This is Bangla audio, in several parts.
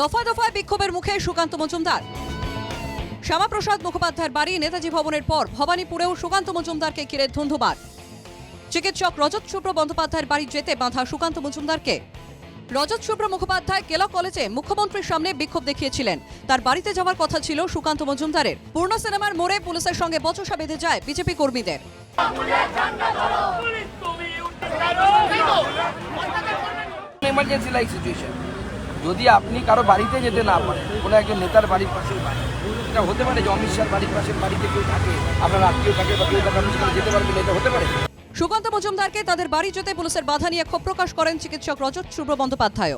দফায় দফায় বিক্ষোভের মুখে সুকান্ত মজুমদার। শ্যামাপ্রসাদ মুখোপাধ্যায়ের বাড়ি নেতাজি ভবনের পর ভবানীপুরেও সুকান্ত মজুমদারকে ঘিরে ধুন্ধুমার। চিকিৎসক রজত শুভ্র বন্দ্যোপাধ্যায়ের বাড়ি যেতে বাঁধা সুকান্ত মজুমদারকে। রজত শুভ্র মুখোপাধ্যায় কেলা কলেজে মুখ্যমন্ত্রীর সামনে বিক্ষোভ দেখিয়েছিলেন। তার বাড়িতে যাওয়ার কথা ছিল সুকান্ত মজুমদারের। পূর্ণ সিনেমার মোড়ে পুলিশের সঙ্গে বচসা বেঁধে যায় বিজেপি কর্মীদের। এমার্জেন্সি লাইক সিচুয়েশন যদি আপনি কারও বাড়িতে যেতে না পারেন কোনো একজন নেতার বাড়ির পাশের বাড়ি এটা হতে পারে যে অমিত শাহ বাড়ির পাশের বাড়িতে কেউ থাকে আপনার আত্মীয় থাকে বা কেউ থাকে আপনি সেখানে যেতে পারবেন এটা হতে পারে। সুকান্ত মজুমদারকে তাদের বাড়ি যেতে পুলিশের বাধা নিয়ে ক্ষোভ প্রকাশ করেন চিকিৎসক রজত শুভ্র বন্দ্যোপাধ্যায়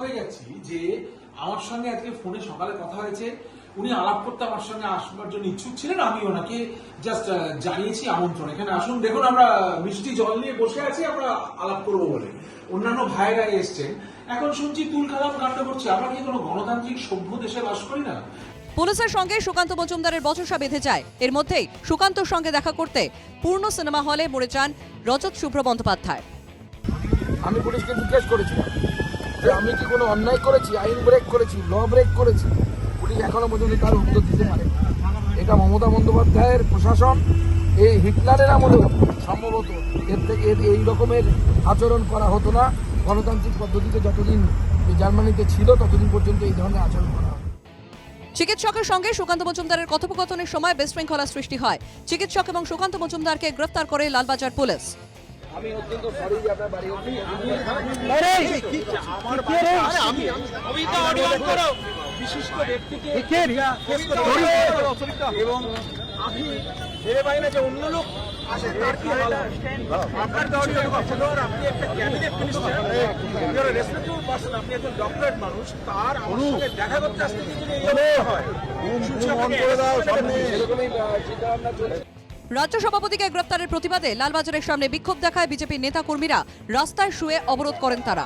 হয়ে যাচ্ছি যে আমার সঙ্গে আজকে ফোনে সকালে কথা হয়েছে। উনি আলাপ করতে আমার সঙ্গে আসবার জন্য ইচ্ছুক ছিলেন আমি ওনাকে জাস্ট জানিয়েছি আমন্ত্রণ। এখানে আসুন দেখুন আমরা মিষ্টি জল নিয়ে বসে আছি আমরা আলাপ করব বলে। অন্যান্য ভাইরা এসছেন। এখন শুনছি তুল কালাম কাণ্ড করছে। আমরা কি কোনো গণতান্ত্রিক সভ্য দেশে বাস করি না? পুলিশের সঙ্গে সুকান্ত মজুমদারের বচসা বেঁধে যায়। এর মধ্যেই সুকান্তর সঙ্গে দেখা করতে পূর্ণ সিনেমা হলে মরে যান রজত শুভ্র বন্দ্যোপাধ্যায়। আমি পুলিশকে জিজ্ঞেস করেছিলাম যে আমি কি কোনো অন্যায় করেছি? আইন ব্রেক করেছি? ল ব্রেক করেছি? পুলিশ এখনও পর্যন্ত তার উত্তর দিতে পারে এটা মমতা বন্দ্যোপাধ্যায়ের প্রশাসন এই হিটলারের আমলেও সম্ভবত এর থেকে এই রকমের আচরণ করা হতো না গণতান্ত্রিক পদ্ধতিতে যতদিন জার্মানিতে ছিল ততদিন পর্যন্ত এই ধরনের আচরণ করা হতো চিকিৎসকের সঙ্গে সুকান্ত মজুমদারের কথোপকথনের সময় বিশৃঙ্খলা সৃষ্টি হয় চিকিৎসক এবং সুকান্ত মজুমদারকে গ্রেফতার করে লালবাজার পুলিশ আমি অত্যন্ত সরি যে আপনার বাড়ি অবধি বিশিষ্ট ব্যক্তিকে এবং আপনি ভেবে পাই না যে অন্য লোক আসে তার কি আপনার কারণে অফিসার আপনি একটা ক্যাবিনেট মিনিস্টার রেসপেক্টেবল পারসন আপনি একজন ডক্টরেট মানুষ তার আমার সঙ্গে দেখা করতে আসতে যদি এই হয় করে দাও সামনে। এরকমই চিন্তা ভাবনা চলছে রাজ্য সভাপতিকে গ্রেফতারের প্রতিবাদে লালবাজারের সামনে বিক্ষোভ দেখায় বিজেপির নেতা কর্মীরা রাস্তায় শুয়ে অবরোধ করেন তারা।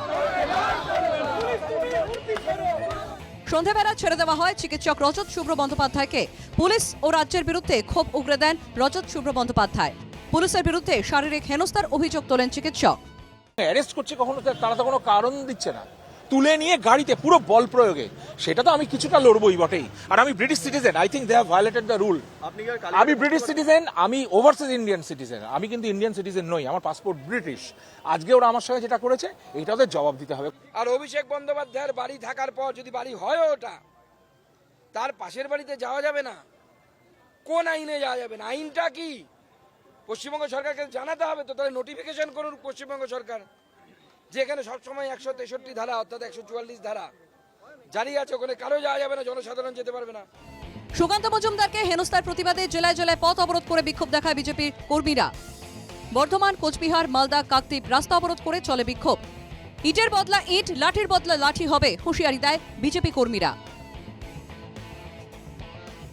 সন্ধেবেলা ছেড়ে দেওয়া হয় চিকিৎসক রজত শুভ্র বন্দ্যোপাধ্যায়কে। পুলিশ ও রাজ্যের বিরুদ্ধে ক্ষোভ উগড়ে দেন রজত শুভ্র বন্দ্যোপাধ্যায়। পুলিশের বিরুদ্ধে শারীরিক হেনস্থার অভিযোগ তোলেন চিকিৎসক। অ্যারেস্ট করছে কখনো? তারা তো কোনো কারণ দিচ্ছে না। তুলে নিয়ে গাড়িতে পুরো বল প্রয়োগে। সেটা তো আমি কিছুটা লড়বই বটেই। আর আমি British citizen I think they have violated the rule আমি ব্রিটিশ সিটিজেন আমি ওভারসিজ ইন্ডিয়ান সিটিজেন আমি কিন্তু ইন্ডিয়ান সিটিজেন নই আমার পাসপোর্ট ব্রিটিশ আজকে ওরা আমার সঙ্গে যেটা করেছে এটা ওদের জবাব দিতে হবে। আর অভিষেক বন্দ্যোপাধ্যায়ের বাড়ি থাকার পর যদি বাড়ি হয় ওটা তার পাশের বাড়িতে যাওয়া যাবে না। কোন আইনে যাওয়া যাবে না? আইনটা কি? পশ্চিমবঙ্গ সরকারকে জানাতে হবে তো তাহলে নোটিফিকেশন করুন পশ্চিমবঙ্গ সরকার। যেখানে সবসময় একশো তেষট্টি ধারা, অর্থাৎ একশো চুয়াল্লিশ ধারা জারি আছে, ওখানে কারও যাওয়া যাবে না, জনসাধারণ যেতে পারবে না। সুকান্ত মজুমদারকে হেনস্থার প্রতিবাদে জেলায় জেলায় পথ অবরোধ করে বিক্ষোভ দেখায় বিজেপির কর্মীরা। বর্ধমান, কোচবিহার, মালদা, কাকদ্বীপ রাস্তা অবরোধ করে চলে বিক্ষোভ। ইটের বদলা ইট, লাঠির বদলা লাঠি হবে, হুঁশিয়ারি দেয় বিজেপি কর্মীরা।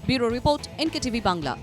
Bureau report, NKTV Bangla.